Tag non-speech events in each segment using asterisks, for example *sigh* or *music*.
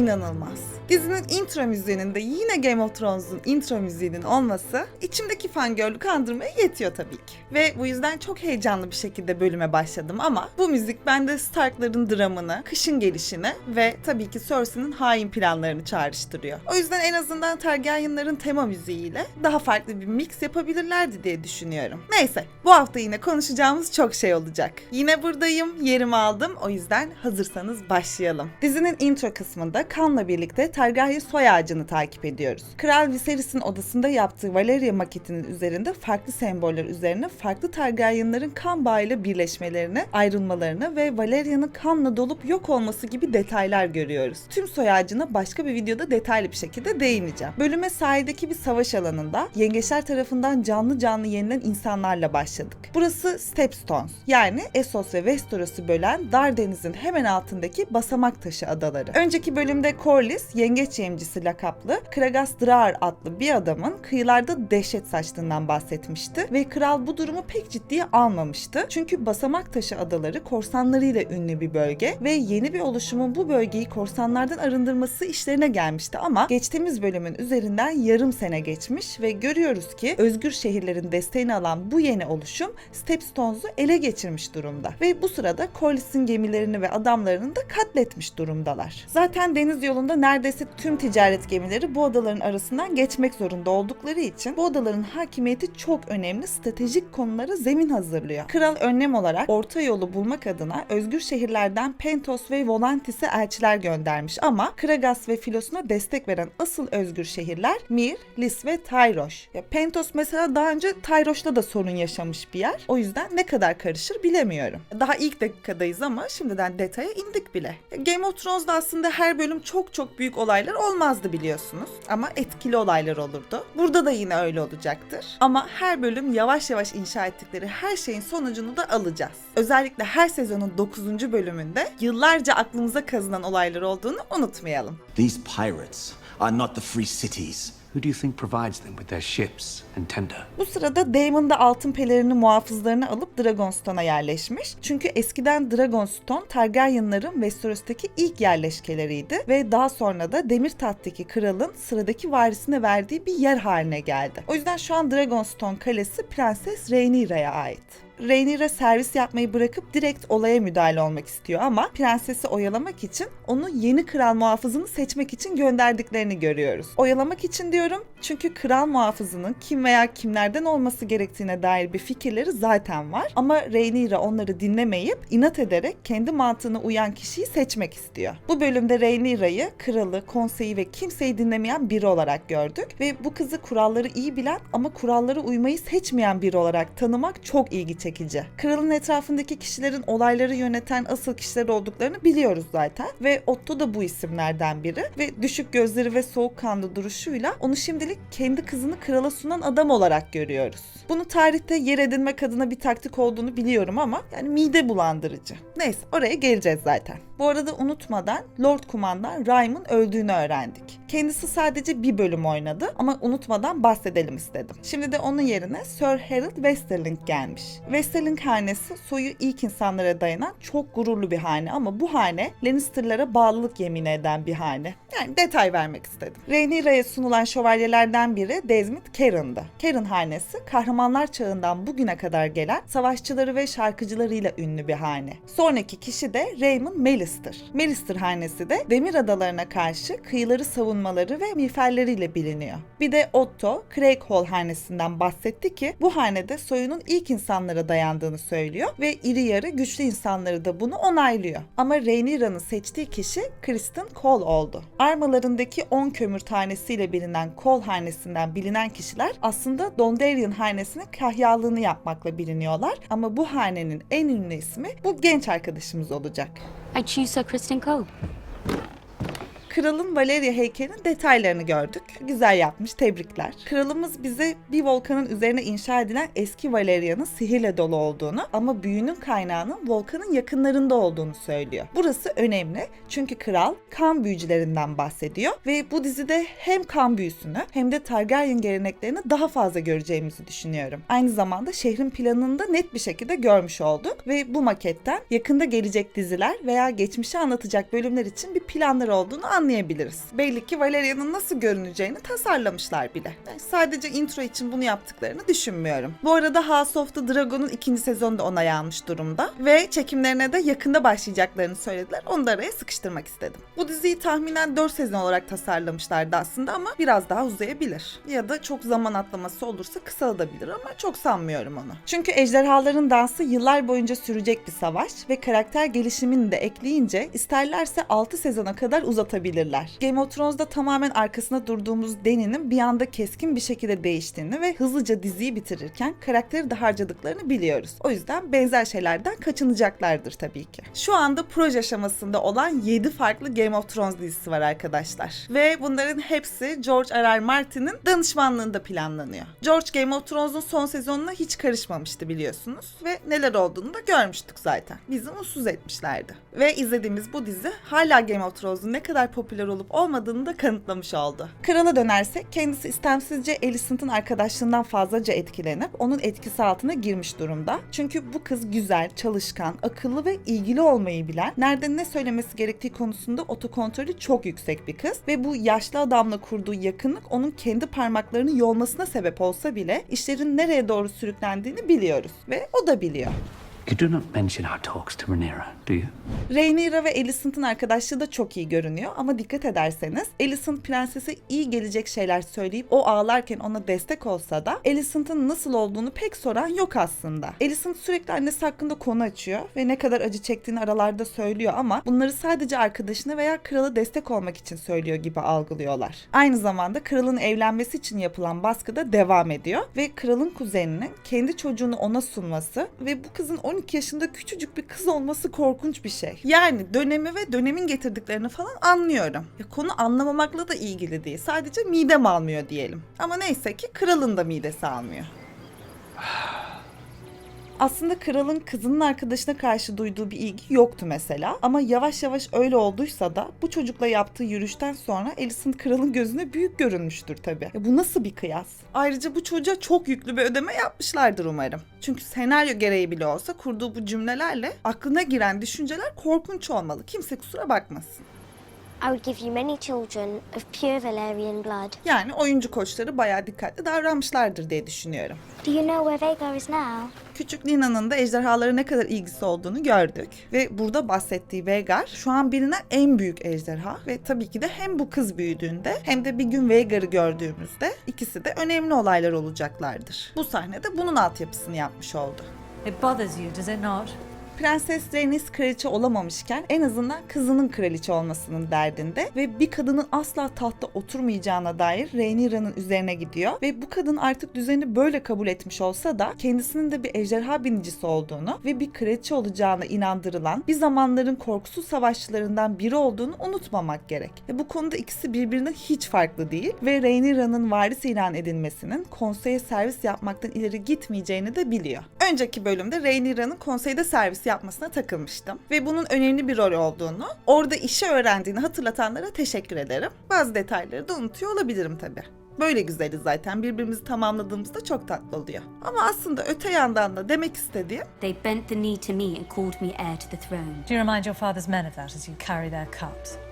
inanılmaz. Dizinin intro müziğinin de yine Game of Thrones'un intro müziğinin olması içimdeki fangirl'ü kandırmaya yetiyor tabii ki. Ve bu yüzden çok heyecanlı bir şekilde bölüme başladım ama bu müzik bende Stark'ların dramını, kışın gelişini ve tabii ki Cersei'nin hain planlarını çağrıştırıyor. O yüzden en azından Targaryen'ların tema müziğiyle daha farklı bir mix yapabilirlerdi diye düşünüyorum. Neyse bu hafta yine konuşacağımız çok şey olacak. Yine buradayım, yerimi aldım. O yüzden hazırsanız başlayalım. Dizinin intro kısmında Kan'la birlikte Targaryen soy ağacını takip ediyoruz. Kral Viserys'in odasında yaptığı Valyria maketinin üzerinde farklı semboller üzerine farklı Targaryen'ların kan bağıyla birleşmelerini, ayrılmalarını ve Valyria'nın kanla dolup yok olması gibi detaylar görüyoruz. Tüm soy ağacına başka bir videoda detaylı bir şekilde değineceğim. Bölüme sahildeki bir savaş alanında yengeçler tarafından canlı canlı yenilen insanlarla başladık. Burası Stepstones yani Essos ve Westeros'u bölen dar denizin hemen altındaki basamak taşı adaları. Önceki bölümde Corlys, yengeç yemcisi lakaplı Kragas Draar adlı bir adamın kıyılarda dehşet saçtığından bahsetmişti ve kral bu durumu pek ciddiye almamıştı. Çünkü basamak taşı adaları korsanlarıyla ünlü bir bölge ve yeni bir oluşumun bu bölgeyi korsanlardan arındırması işlerine gelmişti ama geçtiğimiz bölümün üzerinden yarım sene geçmiş ve görüyoruz ki özgür şehirlerin desteğini alan bu yeni oluşum Stepstones'u ele geçirmiş durumda ve bu sırada Corlys'in gemilerini ve adamlarını da katletmiş durumdalar. Zaten deniz yolunda neredeyse tüm ticaret gemileri bu adaların arasından geçmek zorunda oldukları için bu adaların hakimiyeti çok önemli stratejik konulara zemin hazırlıyor. Kral önlem olarak orta yolu bulmak adına özgür şehirlerden Pentos ve Volantis'e elçiler göndermiş ama Kragas ve filosuna destek veren asıl özgür şehirler Mir, Lis ve Tyroş. Ya Pentos mesela daha önce Tyroş'ta da sorun yaşamış bir yer. O yüzden ne kadar karışır bilemiyorum. Daha ilk dakikadayız ama şimdiden detaya indik bile. Game of Thrones'da aslında her bölüm çok çok büyük olaylar olmazdı biliyorsunuz. Ama etkili olaylar olurdu. Burada da yine öyle olacaktır. Ama her bölüm yavaş yavaş inşa ettikleri her şeyin sonucunu da alacağız. Özellikle her sezonun 9. bölümünde yıllarca aklımıza kazınan olaylar olduğunu unutmayalım. These pirates are not the free cities. Who do you think provides them with their ships and tender? Bu sırada Daemon da altın pelerini muhafızlarını alıp Dragonstone'a yerleşmiş. Çünkü eskiden Dragonstone Targaryenların Westeros'taki ilk yerleşkeleriydi ve daha sonra da demir tahttaki kralın sıradaki varisine verdiği bir yer haline geldi. O yüzden şu an Dragonstone kalesi Prenses Rhaenyra'ya ait. Rhaenyra servis yapmayı bırakıp direkt olaya müdahale olmak istiyor ama prensesi oyalamak için onu yeni kral muhafızını seçmek için gönderdiklerini görüyoruz. Oyalamak için diyorum çünkü kral muhafızının kim veya kimlerden olması gerektiğine dair bir fikirleri zaten var ama Rhaenyra onları dinlemeyip inat ederek kendi mantığına uyan kişiyi seçmek istiyor. Bu bölümde Rhaenyra'yı kralı, konseyi ve kimseyi dinlemeyen biri olarak gördük ve bu kızı kuralları iyi bilen ama kurallara uymayı seçmeyen biri olarak tanımak çok ilgi çekici. Kralın etrafındaki kişilerin olayları yöneten asıl kişiler olduklarını biliyoruz zaten ve Otto da bu isimlerden biri ve düşük gözleri ve soğukkanlı duruşuyla onu şimdilik kendi kızını krala sunan adam olarak görüyoruz. Bunu tarihte yer edinmek adına bir taktik olduğunu biliyorum ama yani mide bulandırıcı. Neyse oraya geleceğiz zaten. Bu arada unutmadan Lord Kumandan Rhyme'ın öldüğünü öğrendik. Kendisi sadece bir bölüm oynadı ama unutmadan bahsedelim istedim. Şimdi de onun yerine Sir Harold Westerling gelmiş. Westerling hanesi soyu ilk insanlara dayanan çok gururlu bir hane ama bu hane Lannister'lara bağlılık yemin eden bir hane. Yani detay vermek istedim. Rhaenyra'ya sunulan şövalyelerden biri Desmond Caron'dı. Caron hanesi kahramanlar çağından bugüne kadar gelen savaşçıları ve şarkıcılarıyla ünlü bir hane. Sonraki kişi de Raymond Melister. Melister hanesi de Demir Adalarına karşı kıyıları savunmaları ve miğferleriyle biliniyor. Bir de Otto, Craighall hanesinden bahsetti ki bu hanede soyunun ilk insanlara dayandığını söylüyor ve iri yarı güçlü insanları da bunu onaylıyor. Ama Rhaenyra'nın seçtiği kişi Kristen Cole oldu. Armalarındaki 10 kömür tanesiyle bilinen Cole hanesinden bilinen kişiler aslında Dondarrion hanesinin kahyalığını yapmakla biliniyorlar ama bu hanenin en ünlü ismi bu genç arkadaşımız olacak. I choose Sir Kristen Cole. Kralın Valeria heykelinin detaylarını gördük. Güzel yapmış, tebrikler. Kralımız bize bir volkanın üzerine inşa edilen eski Valeria'nın sihirle dolu olduğunu ama büyünün kaynağının volkanın yakınlarında olduğunu söylüyor. Burası önemli çünkü kral kan büyücülerinden bahsediyor ve bu dizide hem kan büyüsünü hem de Targaryen geleneklerini daha fazla göreceğimizi düşünüyorum. Aynı zamanda şehrin planını da net bir şekilde görmüş olduk ve bu maketten yakında gelecek diziler veya geçmişi anlatacak bölümler için bir planları olduğunu anlayabiliriz. Belli ki Valeria'nın nasıl görüneceğini tasarlamışlar bile. Yani sadece intro için bunu yaptıklarını düşünmüyorum. Bu arada House of the Dragon'un ikinci sezonu da onay almış durumda. Ve çekimlerine de yakında başlayacaklarını söylediler. Onu da araya sıkıştırmak istedim. Bu diziyi tahminen 4 sezon olarak tasarlamışlardı aslında ama biraz daha uzayabilir. Ya da çok zaman atlaması olursa kısalabilir ama çok sanmıyorum onu. Çünkü ejderhaların dansı yıllar boyunca sürecek bir savaş ve karakter gelişimini de ekleyince isterlerse 6 sezona kadar uzatabilirler. Game of Thrones'da tamamen arkasında durduğumuz Dany'nin bir anda keskin bir şekilde değiştiğini ve hızlıca diziyi bitirirken karakteri de harcadıklarını biliyoruz. O yüzden benzer şeylerden kaçınacaklardır tabii ki. Şu anda proje aşamasında olan 7 farklı Game of Thrones dizisi var arkadaşlar. Ve bunların hepsi George R. R. Martin'in danışmanlığında planlanıyor. George Game of Thrones'un son sezonuna hiç karışmamıştı biliyorsunuz ve neler olduğunu da görmüştük zaten. Bizi mutsuz etmişlerdi. Ve izlediğimiz bu dizi hala Game of Thrones'un ne kadar popüler olup olmadığını da kanıtlamış oldu. Krala dönersek kendisi istemsizce Alicent'ın arkadaşlığından fazlaca etkilenip onun etkisi altına girmiş durumda. Çünkü bu kız güzel, çalışkan, akıllı ve ilgili olmayı bilen, nerede ne söylemesi gerektiği konusunda otokontrolü çok yüksek bir kız ve bu yaşlı adamla kurduğu yakınlık onun kendi parmaklarını yolmasına sebep olsa bile işlerin nereye doğru sürüklendiğini biliyoruz ve o da biliyor. You do not mention our talks to Rhaenyra, do you? Rhaenyra ve Alicent'ın arkadaşlığı da çok iyi görünüyor ama dikkat ederseniz Alicent prensese iyi gelecek şeyler söyleyip o ağlarken ona destek olsa da Alicent'ın nasıl olduğunu pek soran yok aslında. Alicent sürekli annesi hakkında konu açıyor ve ne kadar acı çektiğini aralarda söylüyor ama bunları sadece arkadaşına veya krala destek olmak için söylüyor gibi algılıyorlar. Aynı zamanda kralın evlenmesi için yapılan baskı da devam ediyor ve kralın kuzeninin kendi çocuğunu ona sunması ve bu kızın 12 yaşında küçücük bir kız olması korkunç bir şey. Yani dönemi ve dönemin getirdiklerini falan anlıyorum. Ya konu anlamamakla da ilgili değil. Sadece midem almıyor diyelim. Ama neyse ki kralın da midesi almıyor. *sighs* Aslında kralın kızının arkadaşına karşı duyduğu bir ilgi yoktu mesela. Ama yavaş yavaş öyle olduysa da bu çocukla yaptığı yürüyüşten sonra Alicent kralın gözüne büyük görünmüştür tabii. Ya bu nasıl bir kıyas? Ayrıca bu çocuğa çok yüklü bir ödeme yapmışlardır umarım. Çünkü senaryo gereği bile olsa kurduğu bu cümlelerle aklına giren düşünceler korkunç olmalı. Kimse kusura bakmasın. I would give you many children of pure Valerian blood. Yani oyuncu koçları bayağı dikkatli davranmışlardır diye düşünüyorum. Do you know where Vhagar is now? Küçük Nina'nın da ejderhalara ne kadar ilgisi olduğunu gördük. Ve burada bahsettiği Vhagar şu an bilinen en büyük ejderha. Ve tabii ki de hem bu kız büyüdüğünde hem de bir gün Vhagar'ı gördüğümüzde ikisi de önemli olaylar olacaklardır. Bu sahnede bunun altyapısını yapmış oldu. It bothers you, does it not? Prenses Rhaenys kraliçe olamamışken en azından kızının kraliçe olmasının derdinde ve bir kadının asla tahtta oturmayacağına dair Rhaenyra'nın üzerine gidiyor ve bu kadın artık düzeni böyle kabul etmiş olsa da kendisinin de bir ejderha binicisi olduğunu ve bir kraliçe olacağına inandırılan bir zamanların korkusuz savaşçılarından biri olduğunu unutmamak gerek. Ve bu konuda ikisi birbirinden hiç farklı değil ve Rhaenyra'nın varis ilan edilmesinin konseye servis yapmaktan ileri gitmeyeceğini de biliyor. Önceki bölümde Rhaenyra'nın konseyde servis yapmasına takılmıştım ve bunun önemli bir rol olduğunu, orada işi öğrendiğini hatırlatanlara teşekkür ederim. Bazı detayları da unutuyor olabilirim tabii. Böyle güzeliz zaten. Birbirimizi tamamladığımızda çok tatlı oluyor. Ama aslında öte yandan da demek istediğim They bent the knee to me and called me heir to the throne. Do you remind your father's men of that as you carry their cups?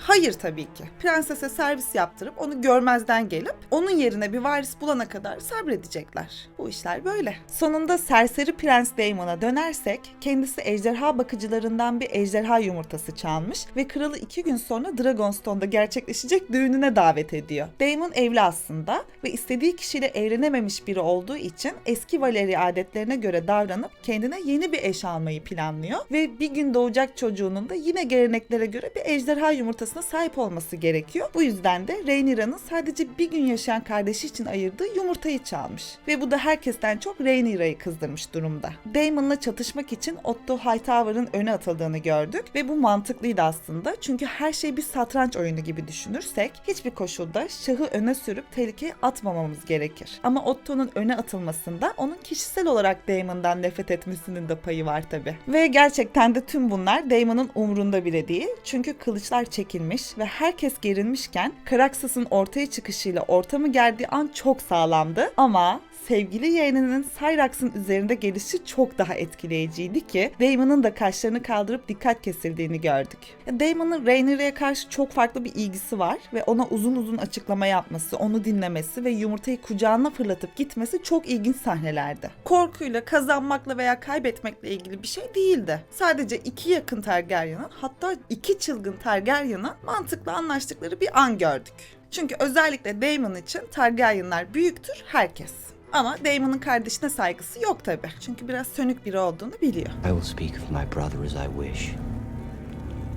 Hayır tabii ki. Prensese servis yaptırıp onu görmezden gelip onun yerine bir varis bulana kadar sabredecekler. Bu işler böyle. Sonunda serseri Prens Daemon'a dönersek kendisi ejderha bakıcılarından bir ejderha yumurtası çalmış ve kralı iki gün sonra Dragonstone'da gerçekleşecek düğününe davet ediyor. Daemon evli aslında ve istediği kişiyle evlenememiş biri olduğu için eski Valeri adetlerine göre davranıp kendine yeni bir eş almayı planlıyor ve bir gün doğacak çocuğunun da yine geleneklere göre bir ejderha yumurtasına sahip olması gerekiyor. Bu yüzden de Rhaenyra'nın sadece bir gün yaşayan kardeşi için ayırdığı yumurtayı çalmış. Ve bu da herkesten çok Rhaenyra'yı kızdırmış durumda. Daemon'la çatışmak için Otto Hightower'ın öne atıldığını gördük ve bu mantıklıydı aslında. Çünkü her şey bir satranç oyunu gibi düşünürsek hiçbir koşulda şahı öne sürüp tehlikeye atmamamız gerekir. Ama Otto'nun öne atılmasında onun kişisel olarak Daemon'dan nefret etmesinin de payı var tabi. Ve gerçekten de tüm bunlar Daemon'un umrunda bile değil. Çünkü kılıçlar çekilmiş ve herkes gerilmişken Karaksas'ın ortaya çıkışıyla ortamı gerdiği an çok sağlamdı. Ama sevgili yeğeninin Cyrax'ın üzerinde gelişi çok daha etkileyiciydi ki Damon'ın da kaşlarını kaldırıp dikkat kesildiğini gördük. Damon'ın Rhaenyra'ya karşı çok farklı bir ilgisi var ve ona uzun uzun açıklama yapması, onu dinlemesi ve yumurtayı kucağına fırlatıp gitmesi çok ilginç sahnelerdi. Korkuyla, kazanmakla veya kaybetmekle ilgili bir şey değildi. Sadece iki yakın Targaryen'ın hatta iki çılgın Targaryen'ın mantıklı anlaştıkları bir an gördük. Çünkü özellikle Daemon için Targaryenlar büyüktür herkes. Ama Daemon'un kardeşine saygısı yok tabi. Çünkü biraz sönük biri olduğunu biliyor. I will speak of my brother as I wish.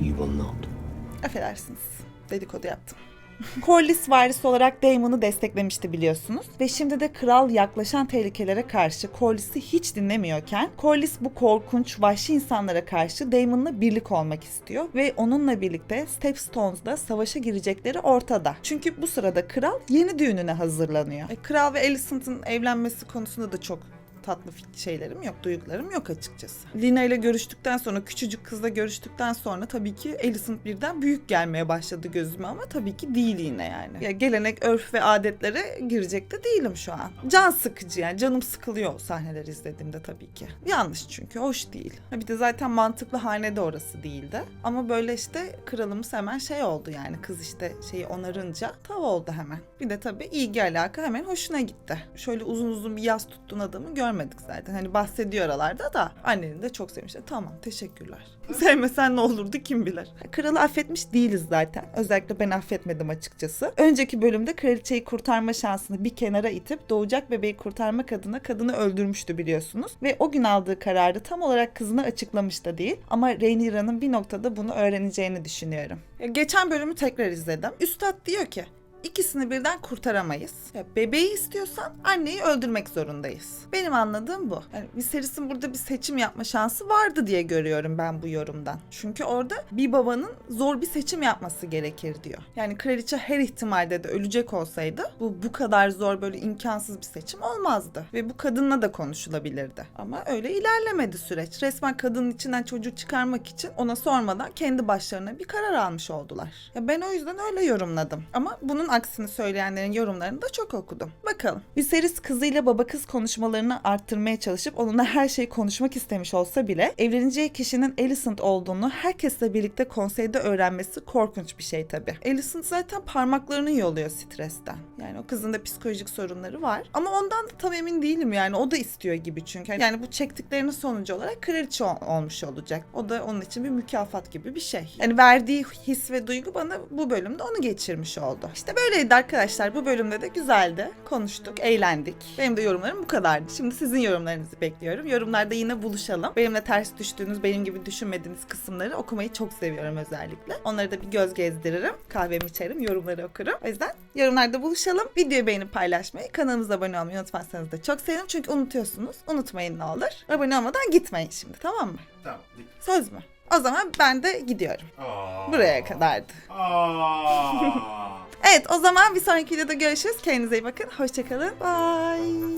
You will not. Affedersiniz. Dedikodu yaptım. Corlys varisi olarak Daemon'u desteklemişti biliyorsunuz. Ve şimdi de kral yaklaşan tehlikelere karşı Corlys'i hiç dinlemiyorken Corlys bu korkunç, vahşi insanlara karşı Daemon'la birlik olmak istiyor. Ve onunla birlikte Stepstones'da savaşa girecekleri ortada. Çünkü bu sırada kral yeni düğününe hazırlanıyor. E, kral ve Alicent'ın evlenmesi konusunda da çok tatlı şeylerim yok, duygularım yok açıkçası. Lina ile görüştükten sonra, küçücük kızla görüştükten sonra tabii ki Alicent birden büyük gelmeye başladı gözüme ama tabii ki değil yine yani. Ya gelenek, örf ve adetlere girecek de değilim şu an. Can sıkıcı yani, canım sıkılıyor sahneleri izlediğimde tabii ki. Yanlış çünkü, hoş değil. Bir de zaten mantıklı hane de orası değildi. Ama böyle işte kralımız hemen şey oldu yani, kız işte şeyi onarınca tav oldu hemen. Bir de tabii ilgi alaka hemen hoşuna gitti. Şöyle uzun uzun bir yaz tuttuğun adamı görmedik zaten. Hani bahsediyor aralarda da annenin de çok sevmişti. Tamam teşekkürler. *laughs* Sevmesen ne olurdu kim bilir. Kralı affetmiş değiliz zaten. Özellikle ben affetmedim açıkçası. Önceki bölümde kraliçeyi kurtarma şansını bir kenara itip doğacak bebeği kurtarmak adına kadını öldürmüştü biliyorsunuz. Ve o gün aldığı kararı tam olarak kızına açıklamış da değil. Ama Rhaenyra'nın bir noktada bunu öğreneceğini düşünüyorum. Geçen bölümü tekrar izledim. Üstad diyor ki İkisini birden kurtaramayız. Ya bebeği istiyorsan anneyi öldürmek zorundayız. Benim anladığım bu. Yani Viserys'in burada bir seçim yapma şansı vardı diye görüyorum ben bu yorumdan. Çünkü orada bir babanın zor bir seçim yapması gerekir diyor. Yani kraliçe her ihtimalde de ölecek olsaydı bu bu kadar zor böyle imkansız bir seçim olmazdı. Ve bu kadınla da konuşulabilirdi. Ama öyle ilerlemedi süreç. Resmen kadının içinden çocuğu çıkarmak için ona sormadan kendi başlarına bir karar almış oldular. Ya ben o yüzden öyle yorumladım. Ama bunun aksini söyleyenlerin yorumlarını da çok okudum. Bakalım. Viserys kızıyla baba kız konuşmalarını arttırmaya çalışıp onunla her şeyi konuşmak istemiş olsa bile evleneceği kişinin Alicent olduğunu herkesle birlikte konseyde öğrenmesi korkunç bir şey tabii. Alicent zaten parmaklarını yoluyor stresten. Yani o kızın da psikolojik sorunları var. Ama ondan da tam emin değilim yani. O da istiyor gibi çünkü. Yani bu çektiklerinin sonucu olarak kraliçe ol- olmuş olacak. O da onun için bir mükafat gibi bir şey. Yani verdiği his ve duygu bana bu bölümde onu geçirmiş oldu. İşte böyleydi arkadaşlar. Bu bölümde de güzeldi. Konuştuk, eğlendik. Benim de yorumlarım bu kadardı. Şimdi sizin yorumlarınızı bekliyorum. Yorumlarda yine buluşalım. Benimle ters düştüğünüz, benim gibi düşünmediğiniz kısımları okumayı çok seviyorum özellikle. Onları da bir göz gezdiririm. Kahvemi içerim, yorumları okurum. O yüzden yorumlarda buluşalım. Videoyu beğenip paylaşmayı, kanalımıza abone olmayı unutmazsanız da çok sevinirim. Çünkü unutuyorsunuz. Unutmayın ne olur. Abone olmadan gitmeyin şimdi tamam mı? Tamam. Söz mü? O zaman ben de gidiyorum. Aa. Buraya kadardı. Aa. Evet o zaman bir sonraki videoda görüşürüz. Kendinize iyi bakın. Hoşçakalın. Bye.